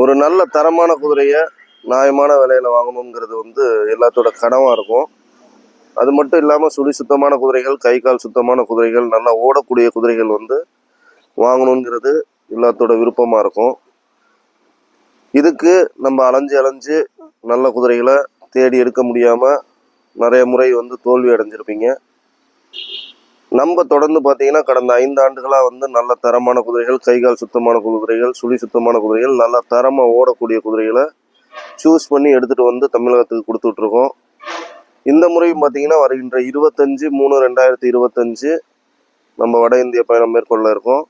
ஒரு நல்ல தரமான குதிரையை நியாயமான விலையில வாங்கணுங்கிறது வந்து எல்லாத்தோட கனவாக இருக்கும். அது மட்டும் இல்லாமல் சுழி சுத்தமான குதிரைகள் கை கால் சுத்தமான குதிரைகள் நல்லா ஓடக்கூடிய குதிரைகள் வந்து வாங்கணுங்கிறது எல்லாத்தோட விருப்பமாக இருக்கும். இதுக்கு நம்ம அலைஞ்சு அலைஞ்சு நல்ல குதிரைகளை தேடி எடுக்க முடியாமல் நிறைய முறை வந்து தோல்வி அடைஞ்சிருப்பீங்க. நம்ம தொடர்ந்து பார்த்தீங்கன்னா கடந்த ஐந்து ஆண்டுகளாக வந்து நல்ல தரமான குதிரைகள் கைகால் சுத்தமான குதிரைகள் சுழி சுத்தமான குதிரைகள் நல்ல தரமாக ஓடக்கூடிய குதிரைகளை சூஸ் பண்ணி எடுத்துகிட்டு வந்து தமிழகத்துக்கு கொடுத்துட்ருக்கோம். இந்த முறையும் பார்த்தீங்கன்னா வருகின்ற இருபத்தஞ்சு மூணு ரெண்டாயிரத்தி இருபத்தஞ்சு நம்ம வட இந்திய பயணம் மேற்கொள்ள இருக்கோம்.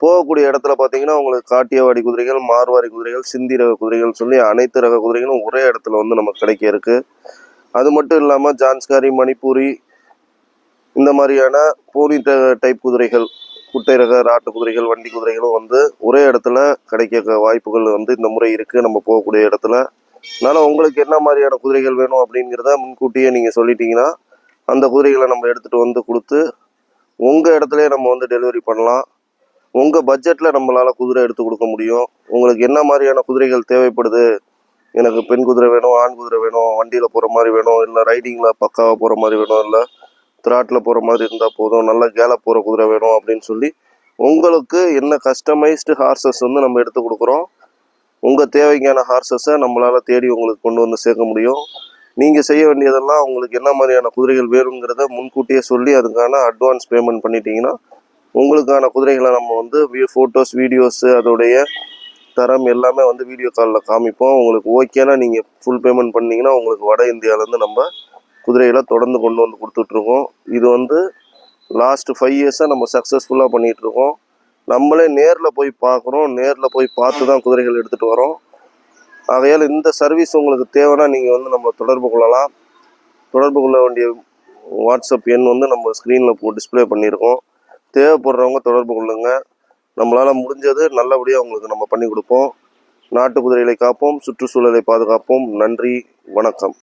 போகக்கூடிய இடத்துல பார்த்தீங்கன்னா உங்களுக்கு காட்டியவாடி குதிரைகள் மார்வாடி குதிரைகள் சிந்தி ரக குதிரைகள் சொல்லி அனைத்து ரக குதிரைகளும் ஒரே இடத்துல வந்து நமக்கு கிடைக்க இருக்குது அது மட்டும் இல்லாமல் ஜான்ஸ்காரி மணிப்பூரி இந்த மாதிரியான பூனி டைப் குதிரைகள் குட்டை ரக ராட்டு குதிரைகள் வண்டி குதிரைகளும் வந்து ஒரே இடத்துல கிடைக்க வாய்ப்புகள் வந்து இந்த முறை இருக்குது நம்ம போகக்கூடிய இடத்துல. அதனால் உங்களுக்கு என்ன மாதிரியான குதிரைகள் வேணும் அப்படிங்கிறத முன்கூட்டியே நீங்கள் சொல்லிட்டீங்கன்னா அந்த குதிரைகளை நம்ம எடுத்துகிட்டு வந்து கொடுத்து உங்கள் இடத்துலையே நம்ம வந்து டெலிவரி பண்ணலாம். உங்கள் பட்ஜெட்டில் நம்மளால் குதிரை எடுத்து கொடுக்க முடியும். உங்களுக்கு என்ன மாதிரியான குதிரைகள் தேவைப்படுது? எனக்கு பெண் குதிரை வேணும் ஆண் குதிரை வேணும் வண்டியில் போகிற மாதிரி வேணும் இல்லை ரைடிங்கில் பக்காவாக போகிற மாதிரி வேணும் இல்லை திராட்டில் போகிற மாதிரி இருந்தால் போதும். நல்ல கேல போகிற குதிரை வேணும் அப்படின்னு சொல்லி உங்களுக்கு என்ன கஸ்டமைஸ்டு ஹார்சஸ் வந்து நம்ம எடுத்து கொடுக்குறோம். உங்கள் தேவைக்கான ஹார்சஸை நம்மளால் தேடி உங்களுக்கு கொண்டு வந்து சேர்க்க முடியும். நீங்கள் செய்ய வேண்டியதெல்லாம் உங்களுக்கு என்ன மாதிரியான குதிரைகள் வேணுங்கிறத முன்கூட்டியே சொல்லி அதுக்கான அட்வான்ஸ் பேமெண்ட் பண்ணிட்டீங்கன்னா உங்களுக்கான குதிரைகளை நம்ம வந்து ஃபோட்டோஸ் வீடியோஸு அதோடைய தரம் எல்லாமே வந்து வீடியோ காலில் காமிப்போம். உங்களுக்கு ஓகேனா நீங்கள் ஃபுல் பேமெண்ட் பண்ணிங்கன்னா உங்களுக்கு வட இந்தியாவிலேருந்து நம்ம குதிரைகளை தொடர்ந்து கொண்டு வந்து கொடுத்துட்ருக்கோம். இது வந்து லாஸ்ட் ஃபைவ் இயர்ஸாக நம்ம சக்ஸஸ்ஃபுல்லாக பண்ணிகிட்ருக்கோம் நம்மளே நேரில் போய் பார்க்குறோம். நேரில் போய் பார்த்து தான் குதிரைகள் எடுத்துகிட்டு வரோம். ஆகையால் இந்த சர்வீஸ் உங்களுக்கு தேவைன்னா நீங்கள் வந்து நம்ம தொடர்பு கொள்ளலாம். தொடர்பு கொள்ள வேண்டிய வாட்ஸ்அப் எண் வந்து நம்ம ஸ்க்ரீனில் போ டிஸ்ப்ளே பண்ணியிருக்கோம். தேவைப்படுறவங்க தொடர்பு கொள்ளுங்கள் நம்மளால் முடிஞ்சது நல்லபடியாக உங்களுக்கு நம்ம பண்ணி கொடுப்போம். நாட்டு குதிரைகளை காப்போம். சுற்றுச்சூழலை பாதுகாப்போம். நன்றி. வணக்கம்.